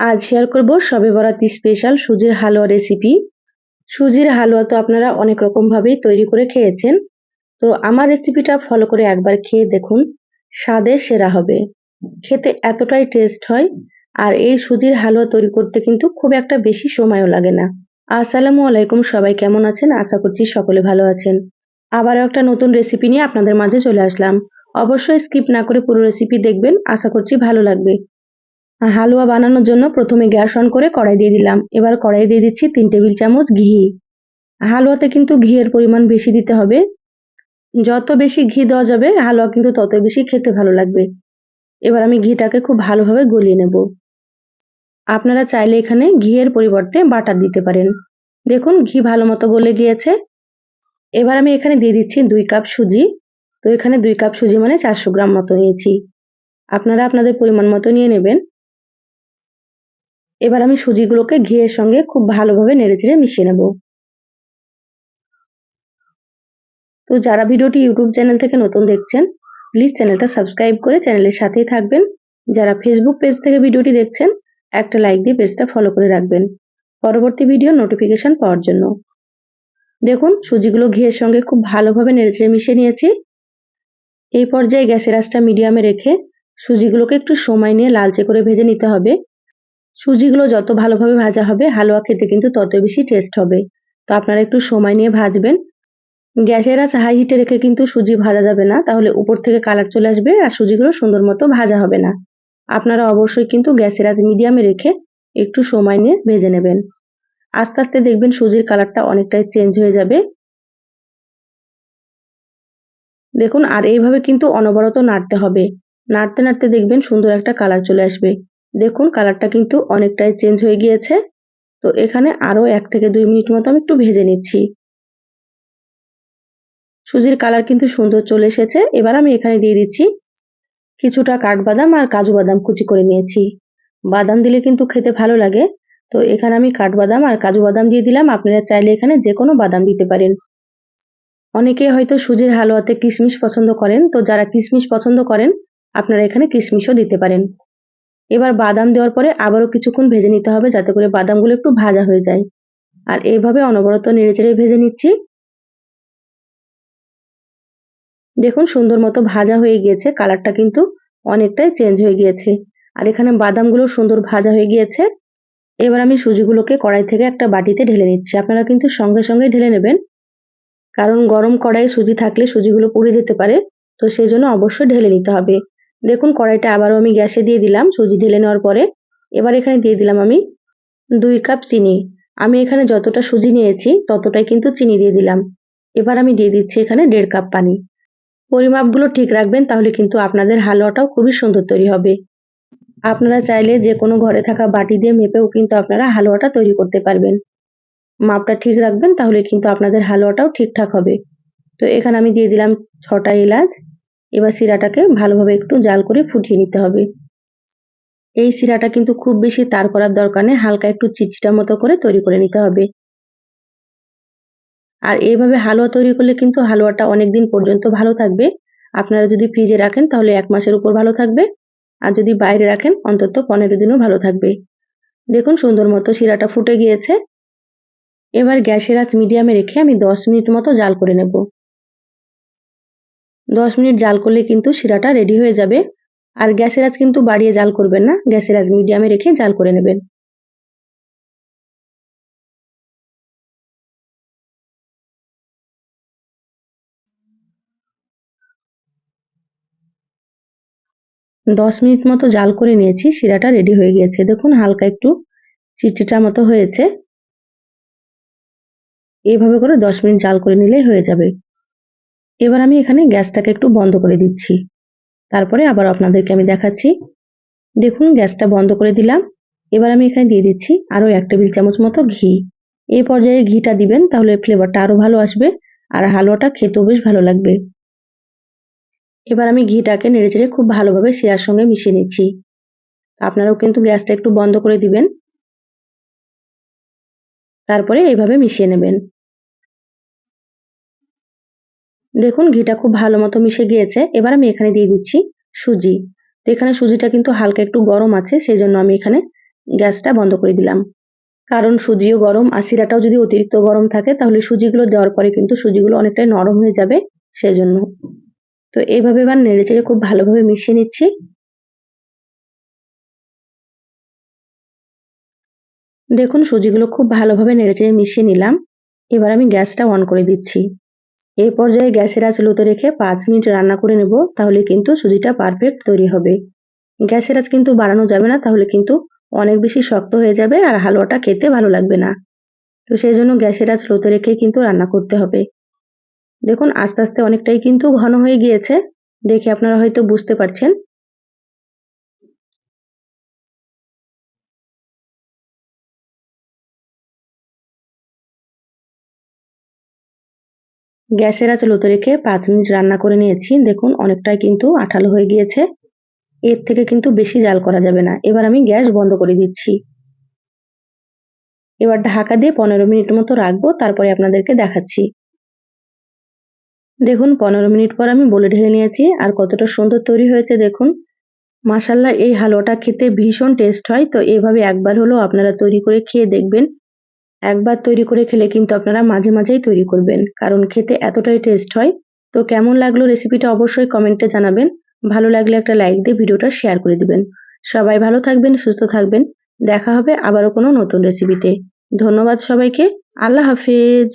আজ শেয়ার করব সবে বরাতি স্পেশাল সুজির হালুয়া রেসিপি সুজির হালুয়া তো আপনারা অনেক রকম ভাবেই তৈরি করে খেয়েছেন। তো আমার রেসিপিটা ফলো করে একবার খেয়ে দেখুন, স্বাদে সেরা হবে। খেতে এতটাই টেস্ট হয়, আর এই সুজির হালুয়া তৈরি করতে কিন্তু খুব একটা বেশি সময়ও লাগে না। আসসালামু আলাইকুম, সবাই কেমন আছেন? আশা করছি সকলে ভালো আছেন। আবারও একটা নতুন রেসিপি নিয়ে আপনাদের মাঝে চলে আসলাম। অবশ্যই স্কিপ না করে পুরো রেসিপি দেখবেন, আশা করছি ভালো লাগবে। হালুয়া বানানোর জন্য প্রথমে গ্যাস অন করে কড়াই দিয়ে দিলাম। এবার কড়াই দিয়ে দিচ্ছি তিন টেবিল চামচ ঘি। হালুয়াতে কিন্তু ঘিয়ের পরিমাণ বেশি দিতে হবে। যত বেশি ঘি দেওয়া যাবে, হালুয়া কিন্তু তত বেশি খেতে ভালো লাগবে। এবার আমি ঘিটাকে খুব ভালোভাবে গলিয়ে নেব। আপনারা চাইলে এখানে ঘিয়ের পরিবর্তে বাটার দিতে পারেন। দেখুন, ঘি ভালো মতো গলে গিয়েছে। এবার আমি এখানে দিয়ে দিচ্ছি দুই কাপ সুজি। তো এখানে দুই কাপ সুজি মানে চারশো গ্রাম মতো নিয়েছি। আপনারা আপনাদের পরিমাণ মতো নিয়ে নেবেন। এবার আমি সুজিগুলোকে ঘিয়ের সঙ্গে খুব ভালোভাবে নেড়েচেড়ে মিশিয়ে নেব। তো যারা ভিডিওটি ইউটিউব চ্যানেল থেকে নতুন দেখছেন প্লিজ চ্যানেলটা সাবস্ক্রাইব করে চ্যানেলের সাথেই থাকবেন। যারা ফেসবুক পেজ থেকে ভিডিওটি দেখছেন, একটা লাইক দিয়ে পেজটা ফলো করে রাখবেন। পরবর্তী ভিডিও নোটিফিকেশন পাওয়ার জন্য। দেখুন, সুজিগুলো ঘিয়ের সঙ্গে খুব ভালোভাবে নেড়েচেড়ে মিশিয়ে নিয়েছি। এই পর্যায়ে গ্যাসের আঁচটা মিডিয়ামে রেখে সুজিগুলোকে একটু সময় নিয়ে লালচে করে ভেজে নিতে হবে। সুজিগুলো যত ভালোভাবে ভাজা হবে, হালুয়া খেতে কিন্তু তত বেশি টেস্ট হবে। তো আপনারা একটু সময় নিয়ে ভাজবেন। গ্যাসের আঁচ হাই হিটে রেখে কিন্তু সুজি ভাজা যাবে না। তাহলে উপর থেকে কালার চলে আসবে আর সুজিগুলো সুন্দর মতো ভাজা হবে না। আপনারা অবশ্যই কিন্তু গ্যাসের আঁচ মিডিয়ামে রেখে একটু সময় নিয়ে ভেজে নেবেন। আস্তে আস্তে দেখবেন সুজির কালারটা অনেকটাই চেঞ্জ হয়ে যাবে। দেখুন, আর এইভাবে কিন্তু অনবরত নাড়তে হবে। নাড়তে নাড়তে দেখবেন সুন্দর একটা কালার চলে আসবে। দেখুন কালারটা কিন্তু অনেকটাই চেঞ্জ হয়ে গিয়েছে। তো এখানে আরও এক থেকে দুই মিনিট মতো আমি একটু ভেজে নিচ্ছি। সুজির কালার কিন্তু সুন্দর চলে এসেছে। এবার আমি এখানে দিয়ে দিচ্ছি কিছুটা কাঠবাদাম আর কাজু বাদাম কুচি করে নিয়েছি। বাদাম দিলে কিন্তু খেতে ভালো লাগে। তো এখানে আমি কাঠবাদাম আর কাজু বাদাম দিয়ে দিলাম। আপনারা চাইলে এখানে যে কোনো বাদাম দিতে পারেন। অনেকে হয়তো সুজির হালুয়াতে কিশমিশ পছন্দ করেন। তো যারা কিশমিশ পছন্দ করেন, আপনারা এখানে কিশমিশও দিতে পারেন। এবার বাদাম দেওয়ার পরে আবারও কিছুক্ষণ ভেজে নিতে হবে যাতে করে বাদামগুলো একটু ভাজা হয়ে যায়। আর এইভাবে অনবরত নেড়েচেড়ে ভেজে নিচ্ছি। দেখুন সুন্দর মতো ভাজা হয়ে গিয়েছে, কালারটা কিন্তু অনেকটাই চেঞ্জ হয়ে গিয়েছে। আর এখানে বাদামগুলো সুন্দর ভাজা হয়ে গিয়েছে। এবার আমি সুজিগুলোকে কড়াই থেকে একটা বাটিতে ঢেলে নিচ্ছি। আপনারা কিন্তু সঙ্গে সঙ্গে ঢেলে নেবেন। কারণ গরম কড়াই সুজি থাকলে সুজিগুলো পুড়ে যেতে পারে, তো সেই জন্য অবশ্যই ঢেলে নিতে হবে। দেখুন কড়াইটা আবারও আমি গ্যাসে দিয়ে দিলাম, সুজি ঢেলে নেওয়ার পরে। এবার এখানে দিয়ে দিলাম আমি দুই কাপ চিনি। আমি এখানে যতটা সুজি নিয়েছি, ততটাই কিন্তু চিনি দিয়ে দিলাম। এবার আমি দিয়ে দিচ্ছি এখানে দেড় কাপ পানি। পরিমাপগুলো ঠিক রাখবেন, তাহলে কিন্তু আপনাদের হালুয়াটাও খুবই সুন্দর তৈরি হবে। আপনারা চাইলে যে কোনো ঘরে থাকা বাটি দিয়ে মেপেও কিন্তু আপনারা হালুয়াটা তৈরি করতে পারবেন। মাপটা ঠিক রাখবেন, তাহলে কিন্তু আপনাদের হালুয়াটাও ঠিকঠাক হবে। তো এখানে আমি দিয়ে দিলাম ছটা এলাচ। এবার শিরাটাকে ভালোভাবে একটু জাল করে ফুটিয়ে নিতে হবে। এই শিরাটা কিন্তু খুব বেশি তার করার দরকার নেই, হালকা একটু চিচিটা মতো করে তৈরি করে নিতে হবে। আর এইভাবে হালুয়া তৈরি করলে কিন্তু হালুয়াটা অনেক দিন পর্যন্ত ভালো থাকবে। আপনারা যদি ফ্রিজে রাখেন তাহলে এক মাসের উপর ভালো থাকবে। আর যদি বাইরে রাখেন, অন্তত পনেরো দিনও ভালো থাকবে। দেখুন সুন্দর মতো শিরাটা ফুটে গিয়েছে। এবার গ্যাসের আঁচ মিডিয়ামে রেখে আমি দশ মিনিট মতো জাল করে নেব। দশ মিনিট জাল করলে কিন্তু শিরাটা রেডি হয়ে যাবে। আর গ্যাসের আজ কিন্তু বাড়িয়ে জাল করবেন না, গ্যাসের আজ মিডিয়ামে রেখে জাল করে নেবেন। দশ মিনিট মতো জাল করে নিয়েছি, শিরাটা রেডি হয়ে গিয়েছে। দেখুন, হালকা একটু চিটচিটা মতো হয়েছে। এইভাবে করে দশ মিনিট জাল করে নিলেই হয়ে যাবে। এবার আমি এখানে গ্যাসটাকে একটু বন্ধ করে দিচ্ছি। তারপরে আবার আপনাদেরকে আমি দেখাচ্ছি। দেখুন, গ্যাসটা বন্ধ করে দিলাম। এবার আমি এখানে দিয়ে দিচ্ছি আরও এক টেবিল চামচ মতো ঘি। এই পর্যায়ে ঘিটা দিবেন, তাহলে ফ্লেভারটা আরও ভালো আসবে আর হালুয়াটা খেতেও বেশ ভালো লাগবে। এবার আমি ঘিটাকে নেড়েচেড়ে খুব ভালোভাবে শিরার সঙ্গে মিশিয়ে নিচ্ছি। আপনারাও কিন্তু গ্যাসটা একটু বন্ধ করে দিবেন। তারপরে এইভাবে মিশিয়ে নেবেন। দেখুন, ঘিটা খুব ভালো মতো মিশে গিয়েছে। এবার আমি এখানে দিয়ে দিচ্ছি সুজি। তো এখানে সুজিটা কিন্তু হালকা একটু গরম আছে সেই জন্য আমি এখানে গ্যাসটা বন্ধ করে দিলাম। কারণ সুজিও গরম, আর শিরাটাও যদি অতিরিক্ত গরম থাকে, তাহলে সুজিগুলো দেওয়ার পরে কিন্তু সুজিগুলো অনেকটাই নরম হয়ে যাবে, সেজন্য। তো এইভাবে এবার নেড়ে চেড়ে খুব ভালোভাবে মিশিয়ে নিচ্ছি। দেখুন, সুজিগুলো খুব ভালোভাবে নেড়েচেড়ে মিশিয়ে নিলাম। এবার আমি গ্যাসটা অন করে দিচ্ছি। এই পর্যায়ে গ্যাসের আঁচ লোতে রেখে পাঁচ মিনিট রান্না করে নেব, তাহলে কিন্তু সুজিটা পারফেক্ট তৈরি হবে। গ্যাসের আঁচ কিন্তু বাড়ানো যাবে না, তাহলে কিন্তু অনেক বেশি শক্ত হয়ে যাবে আর হালুয়াটা খেতে ভালো লাগবে না। তো সেই জন্য গ্যাসের আঁচ লোতে রেখে কিন্তু রান্না করতে হবে। দেখুন, আস্তে আস্তে অনেকটাই কিন্তু ঘন হয়ে গিয়েছে। দেখে আপনারা হয়তো বুঝতে পারছেন। গ্যাসের আঁচ লোতে রেখে পাঁচ মিনিট রান্না করে নিয়েছি। দেখুন, অনেকটাই কিন্তু আঠালো হয়ে গিয়েছে। এর থেকে কিন্তু বেশি জাল করা যাবে না। এবার আমি গ্যাস বন্ধ করে দিচ্ছি। এবার ঢাকা দিয়ে পনেরো মিনিট মতো রাখব, তারপরে আপনাদেরকে দেখাচ্ছি। দেখুন, পনেরো মিনিট পর আমি বলে ঢেলে নিয়েছি। আর কতটা সুন্দর তৈরি হয়েছে, দেখুন। মাসাল্লাহ এই হালুয়াটা খেতে ভীষণ টেস্ট হয়। তো এভাবে একবার হলেও আপনারা তৈরি করে খেয়ে দেখবেন। একবার তৈরি করে খেলে কিন্তু আপনারা মাঝে মাঝেই তৈরি করবেন। কারণ খেতে এতটাই টেস্ট হয়। তো কেমন লাগল রেসিপিটা অবশ্যই কমেন্টে জানাবেন। ভালো লাগলে একটা লাইক দিয়ে ভিডিওটা শেয়ার করে দিবেন। সবাই ভালো থাকবেন, সুস্থ থাকবেন। দেখা হবে আবারও কোনো নতুন রেসিপিতে ধন্যবাদ সবাইকে। আল্লাহ হাফিজ।